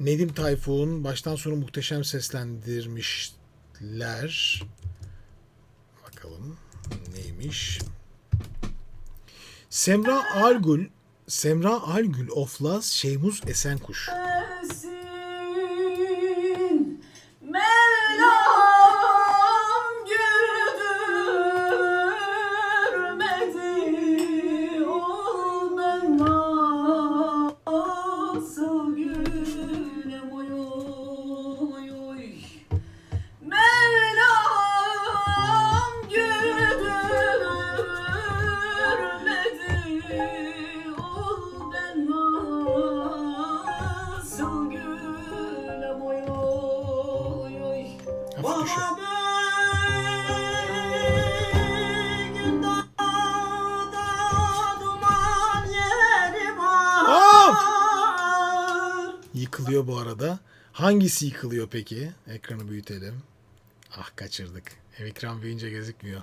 Nedim Tayfun baştan sona muhteşem seslendirmişler. Bakalım neymiş? Semra Algül Semra Algül Oflaz Şeymuz Esenkuş. Hafif Yıkılıyor bu arada. Hangisi yıkılıyor peki? Ekranı büyütelim. Ah kaçırdık. Ekran büyüyünce gözükmüyor.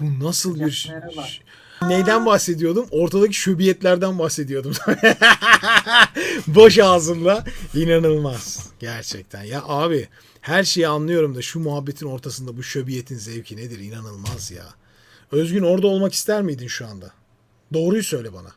Bu nasıl bir... Merhaba. Neyden bahsediyordum? Ortadaki şöbiyetlerden bahsediyordum. Boş ağzımla. inanılmaz. Gerçekten. Ya abi her şeyi anlıyorum da şu muhabbetin ortasında bu şöbiyetin zevki nedir? İnanılmaz ya. Özgün orada olmak ister miydin şu anda? Doğruyu söyle bana.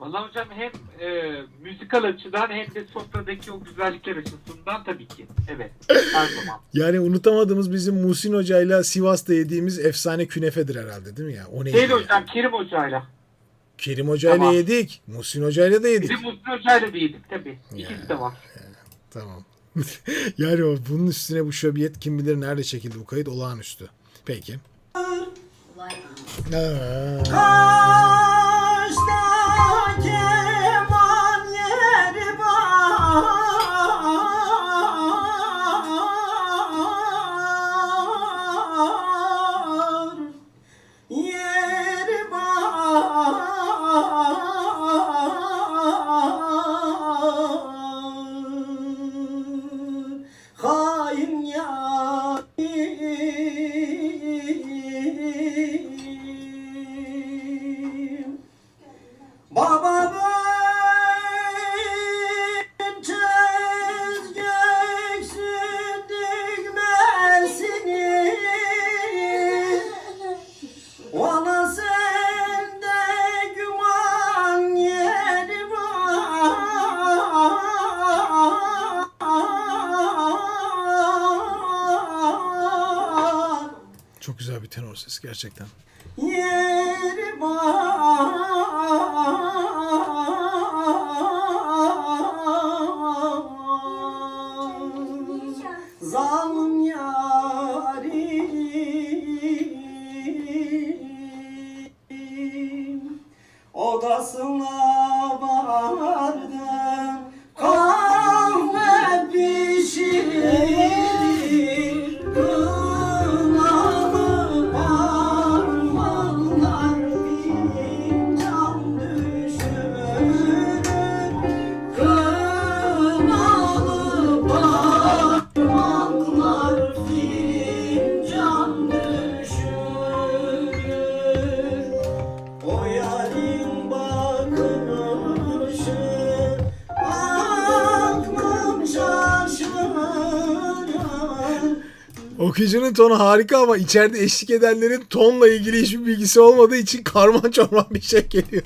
Vallahi hocam hem e, müzikal açıdan hem de sofradaki o güzellikler açısından tabii ki. Evet. Her zaman. Yani unutamadığımız bizim Muhsin Hoca'yla Sivas'ta yediğimiz efsane künefedir herhalde değil mi ya? O neydi? Değil hocam Kerim Hoca'yla. Kerim Hoca'yla Tamam. yedik. Muhsin Hoca'yla da yedik. Bizim Mustafa Hoca'yla da yedik tabii. İkisi de var. Tamam. yani o, bunun üstüne bu şöbiyet kim bilir nerede çekildi bu kayıt olağanüstü. Peki. Aa, çok güzel bir tenor sesi gerçekten. Yeri var Zalim yarim Odasına vardım Okuyucunun tonu harika ama içeride eşlik edenlerin tonla ilgili hiçbir bilgisi olmadığı için karman çorman bir şey geliyor.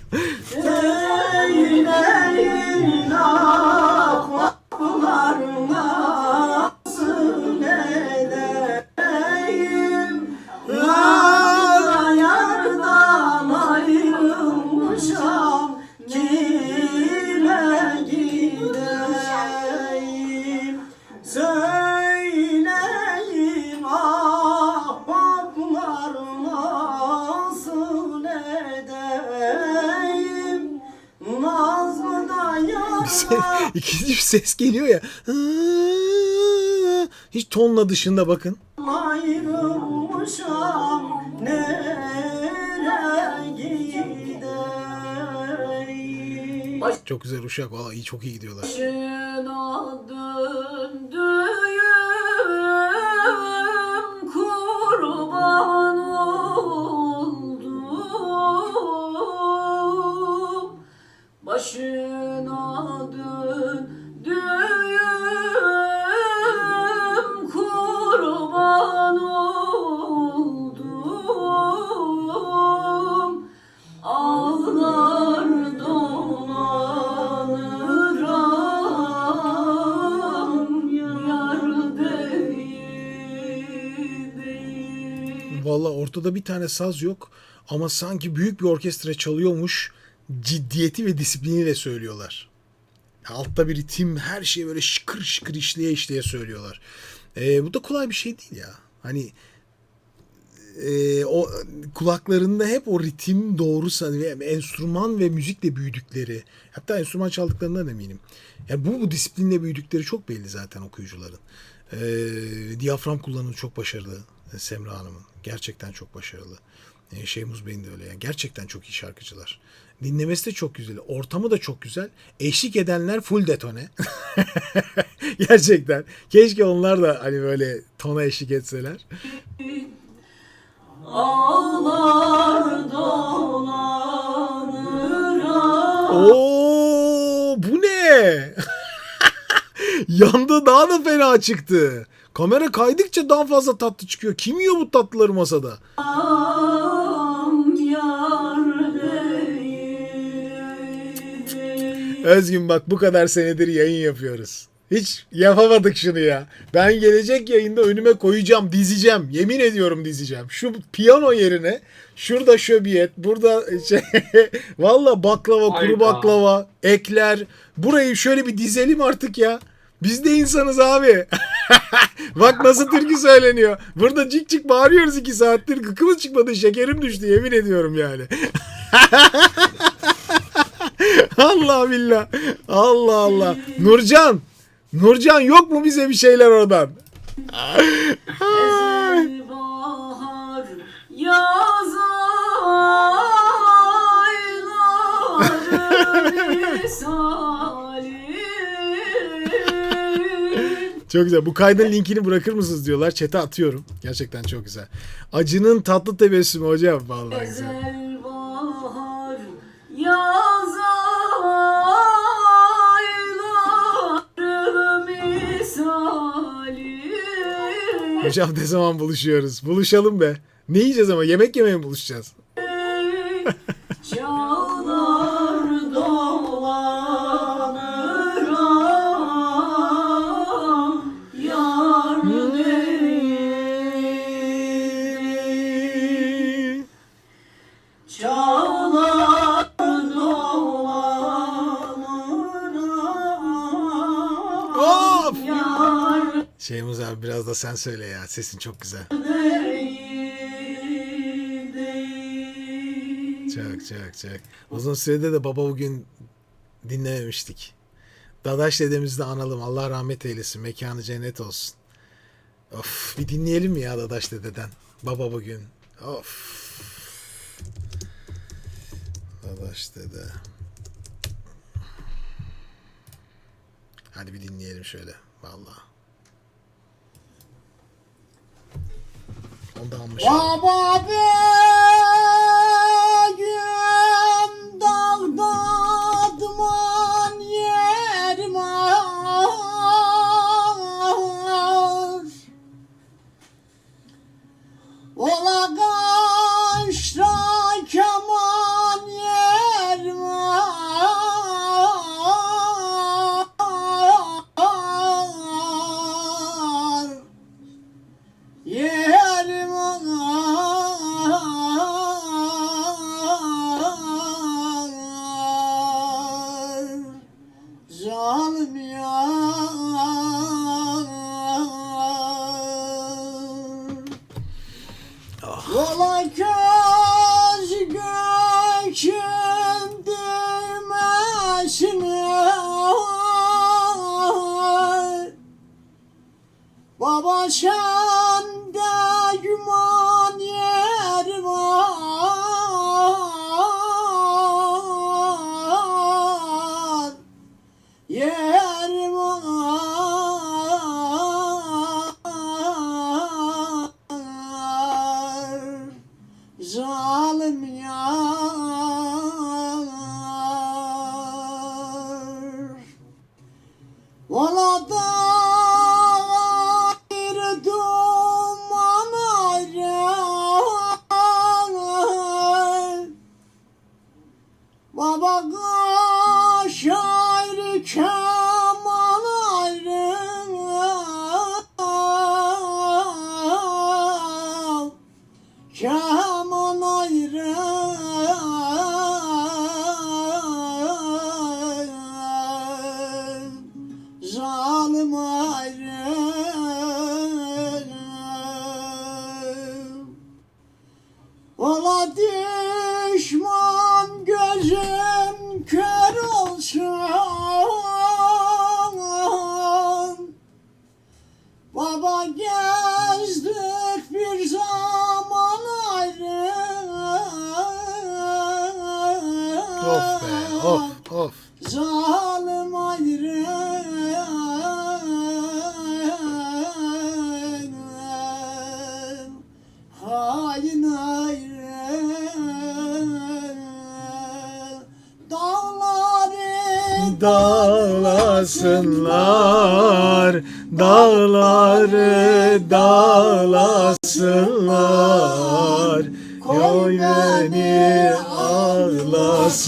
Yanar İkinci bir ses geliyor ya. Hiç tonla dışında bakın. ayrılmışam Çok güzel uşak. Valla iyi çok iyi gidiyorlar. Ortada bir tane saz yok ama sanki büyük bir orkestra çalıyormuş ciddiyeti ve disipliniyle söylüyorlar. Altta bir ritim her şeyi böyle şıkır şıkır işleye işleye söylüyorlar. Ee, bu da kolay bir şey değil ya. Hani e, o kulaklarında hep o ritim doğru ve enstrüman ve müzikle büyüdükleri hatta enstrüman çaldıklarından eminim. Yani bu, bu disiplinle büyüdükleri çok belli zaten okuyucuların. E, diyafram kullanımı çok başarılı e, Semra Hanım'ın. Gerçekten çok başarılı. E, Şeymuz Bey'in de öyle. Yani gerçekten çok iyi şarkıcılar. Dinlemesi de çok güzel. Ortamı da çok güzel. Eşlik edenler full detone. gerçekten. Keşke onlar da hani böyle tona eşlik etseler. Ağlar dolanır Oo bu ne? Yanda daha da fena çıktı. Kamera kaydıkça daha fazla tatlı çıkıyor. Kim yiyor bu tatlıları masada? Özgün bak bu kadar senedir yayın yapıyoruz. Hiç yapamadık şunu ya. Ben gelecek yayında önüme koyacağım, dizeceğim. Yemin ediyorum dizeceğim. Şu piyano yerine şurada şöbiyet, burada şey, valla baklava, kuru baklava, ekler. Burayı şöyle bir dizelim artık ya. Biz de insanız abi. Bak nasıl türkü söyleniyor. Burada cik cik bağırıyoruz iki saattir. Gıkımız çıkmadı. Şekerim düştü yemin ediyorum yani. Allah billah. Allah Allah. Nurcan. Nurcan yok mu bize bir şeyler oradan? Ay. Çok güzel. Bu kaydın linkini bırakır mısınız diyorlar. Chat'e atıyorum. Gerçekten çok güzel. Acının tatlı tebessümü hocam. Vallahi güzel. Ezel bahar yaz Hocam ne zaman buluşuyoruz? Buluşalım be. Ne yiyeceğiz ama? Yemek yemeye mi buluşacağız? Of! Şeyimiz abi biraz da sen söyle ya. Sesin çok güzel. Çok çok çok. Uzun sürede de baba bugün dinlememiştik. Dadaş dedemizi de analım. Allah rahmet eylesin. Mekanı cennet olsun. Of bir dinleyelim mi ya Dadaş dededen? Baba bugün. Of. Dadaş dede. Hadi bir dinleyelim şöyle. Vallahi. Onu da almış. Baba Zalim yar. Ola köz gökün düğmesine Baba sende Dağlasınlar, dağları dağlasınlar. Koy beni ağlasınlar,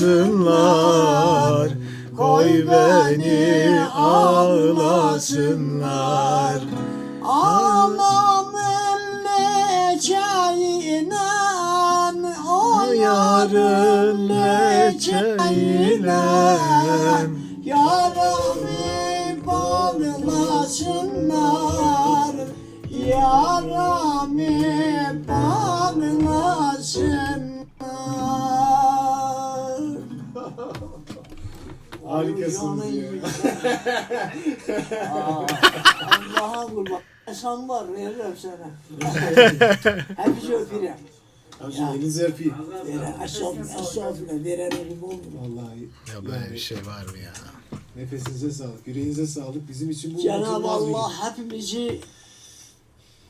koy beni ağlasınlar. Anam leceğine O yarın leceğine Yaramı bağlasınlar Yaramı bağlasınlar Harikasınız Ay, ya. canım. Aa, Allah'a kurban. Sen var veririm sana. Hepsi öpürüm. Hacım elinizi öpeyim. Estağfurullah, estağfurullah. Veren elim oldu. Vallahi Ya böyle bir şey var mı ya? Nefesinize sağlık, yüreğinize sağlık. Bizim için bu Cenab-ı unutulmaz bir Allah hepimizi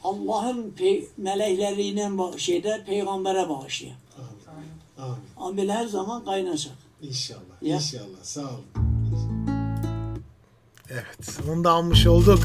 Allah'ın pe- melekleriyle bağ- şeyde peygambere bağışlıyor. Amin. Amin. Amel her zaman kaynasın. İnşallah. Ya. İnşallah. Sağ olun. Evet, onu da almış olduk.